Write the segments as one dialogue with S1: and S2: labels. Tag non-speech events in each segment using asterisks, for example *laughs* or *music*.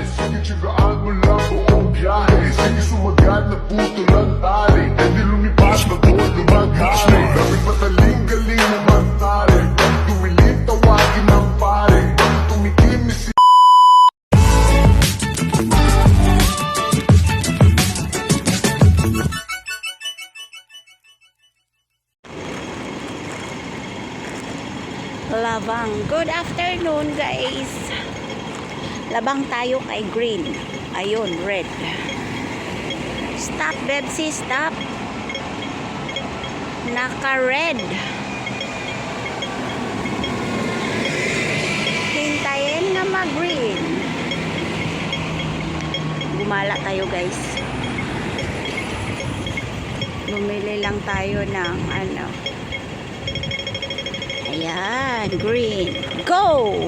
S1: Sige, tsagaan mo lang buong biyahe Sige, sumagat na puto lang tali Hindi lumipas na doon lumaghari Daming pataling galing na mantari Pag tumilim, tawagin ng pare tumikim ni si
S2: Labang. Good afternoon, guys. Labang tayo kay green. Ayun, red. Stop, Bebsi, stop. Naka-red. Hintayin na mag-green. Gumala tayo, guys. Bumili lang tayo ng ano, Ayan, green. Go!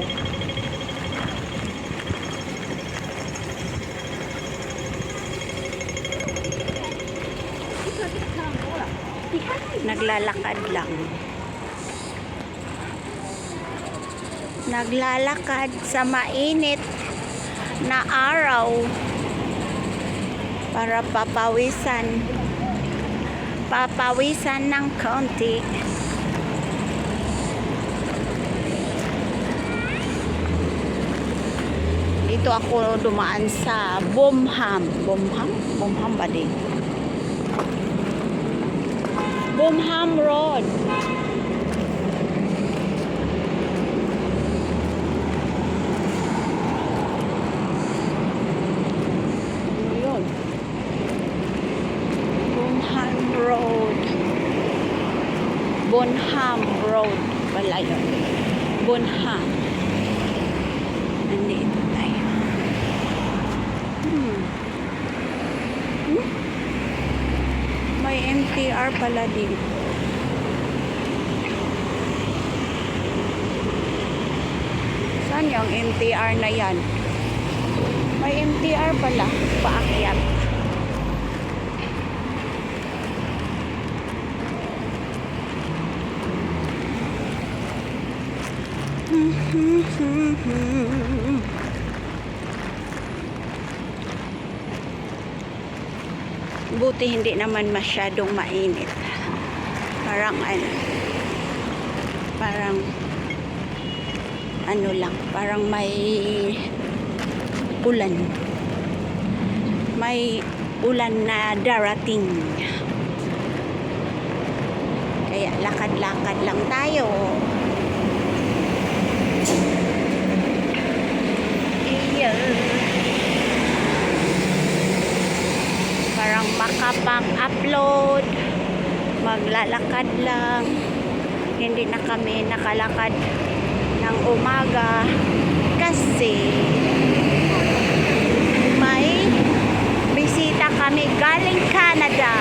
S2: Naglalakad lang. Naglalakad sa mainit na araw para papawisan papawisan ng konti. Dito ako dumaan sa Bomham. Bomham? Bomham ba din? Boomham Road บนหามโรดอะไรอย่างบนหามอันนี้ตรงไหนอืม May MTR pala din. Saan yung MTR na yan? May MTR pala. Paakyat. *laughs* Buti hindi naman masyadong mainit. Parang ano, parang ano lang, parang may ulan. May ulan na darating. Kaya lakad-lakad lang tayo. Iyan. parang makapang-upload maglalakad lang. Hindi na kami nakalakad ng umaga kasi may bisita kami galing Canada.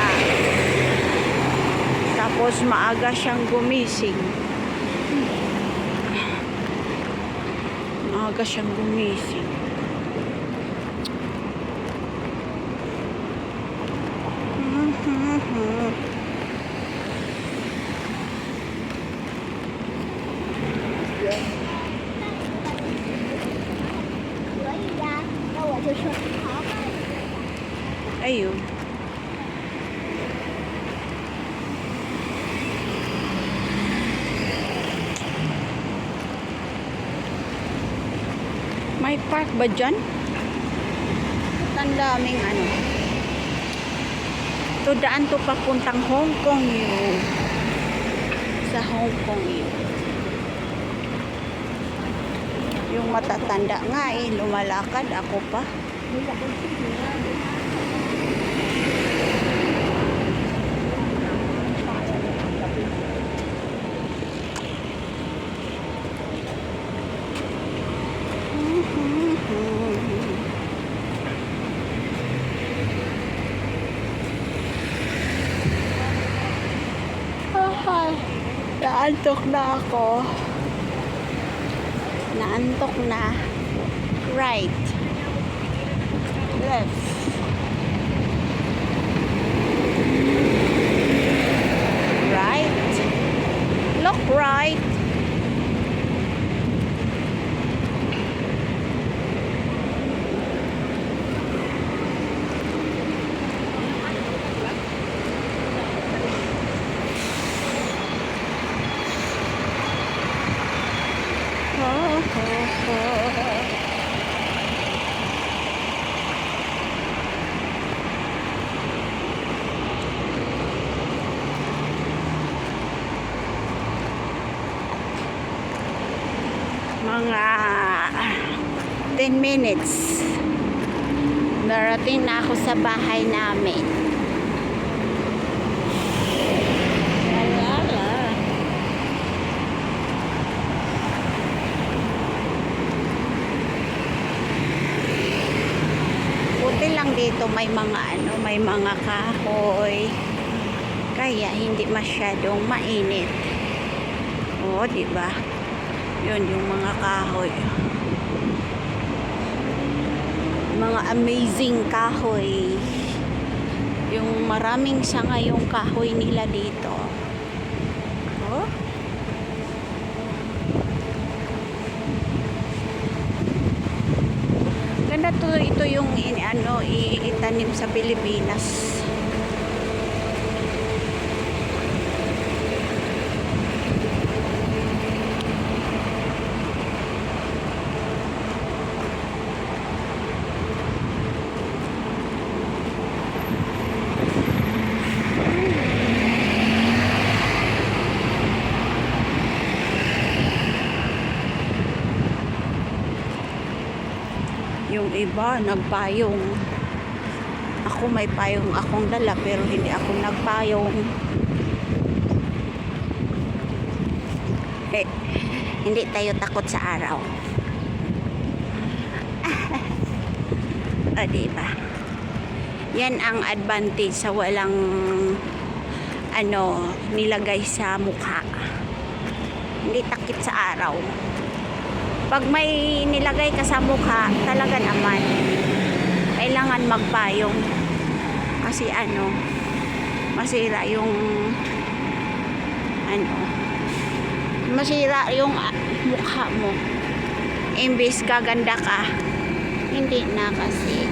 S2: Tapos maaga siyang gumising. Maaga siyang gumising Ayun. May park ba dyan? Ang ano. To daan to papuntang Hong Kong yun. Sa Hong Kong yun. Yung matatanda nga eh, lumalakad ako pa. Ay, naantok na ako. Naantok na. Right. Left. Right. Look right. 10 minutes. Narating na ako sa bahay namin. Alala. Buti lang dito may mga ano, may mga kahoy. Kaya hindi masyadong mainit. Oo, di ba? Yun yung mga kahoy. Mga amazing kahoy. Yung maraming sanga yung kahoy nila dito. Oh. Ganda to ito yung in, ano itanim sa Pilipinas. Yung iba nagpayong. Ako may payong akong dala pero hindi ako nagpayong. Eh, hindi tayo takot sa araw. o, *laughs* diba? Yan ang advantage sa walang ano, nilagay sa mukha. Hindi takip sa araw pag may nilagay ka sa mukha, talaga naman, kailangan magpayong. Kasi ano, masira yung, ano, masira yung mukha mo. Imbis gaganda ka, hindi na kasi.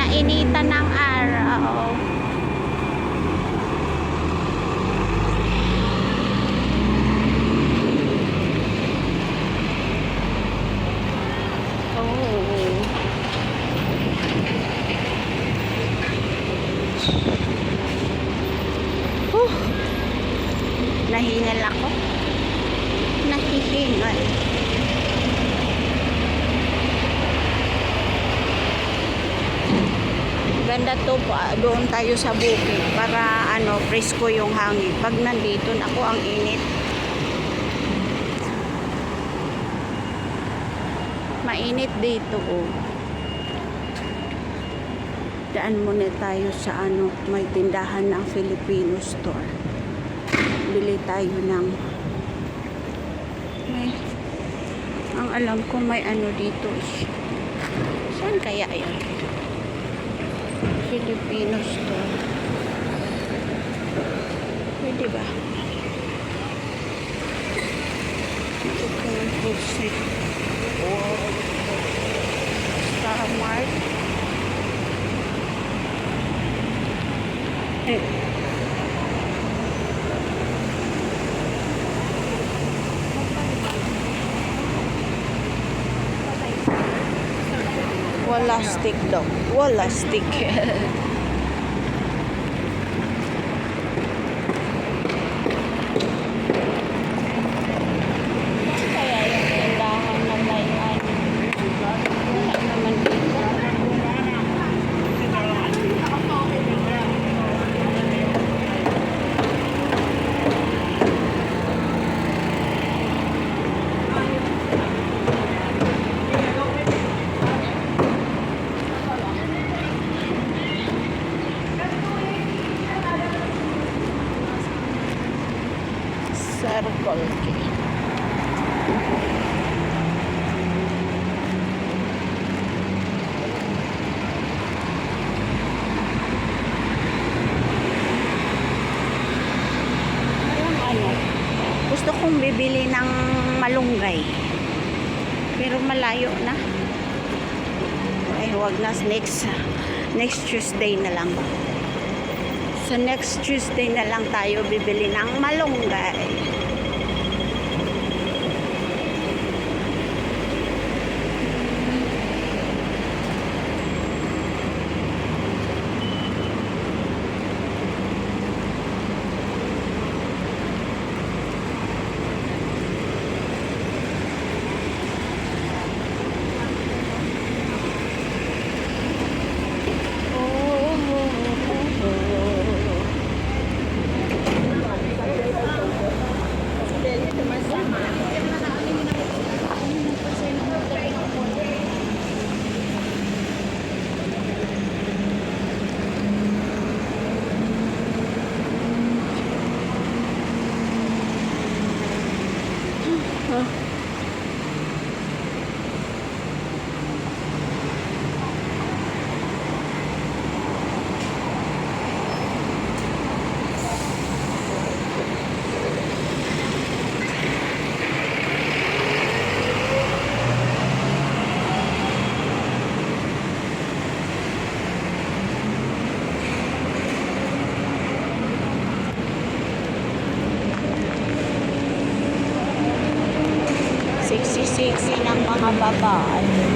S2: Nainitan ng araw. Oh. Huh. Nahingal ako. Nahihingal. Ganda to pa doon tayo sa bukid para ano presko yung hangin. Pag nandito ako ang init. Mainit dito oh. Daan muna tayo sa ano, may tindahan ng Filipino store. Bili tayo ng may ang alam ko may ano dito eh. Saan kaya yun? Filipino store. Pwede ba? Ito ko ng pusit. Star Mart. Eh. Wala stick daw. Wala stick. *laughs* Kaya yung tindahan na may ano. Wala naman dito. Circle K. Ayun, ano, gusto kong bibili ng malunggay. Pero malayo na. Ay, wag na. Next, next Tuesday na lang. So, next Tuesday na lang tayo bibili ng malunggay. Bye. Ng mga babae.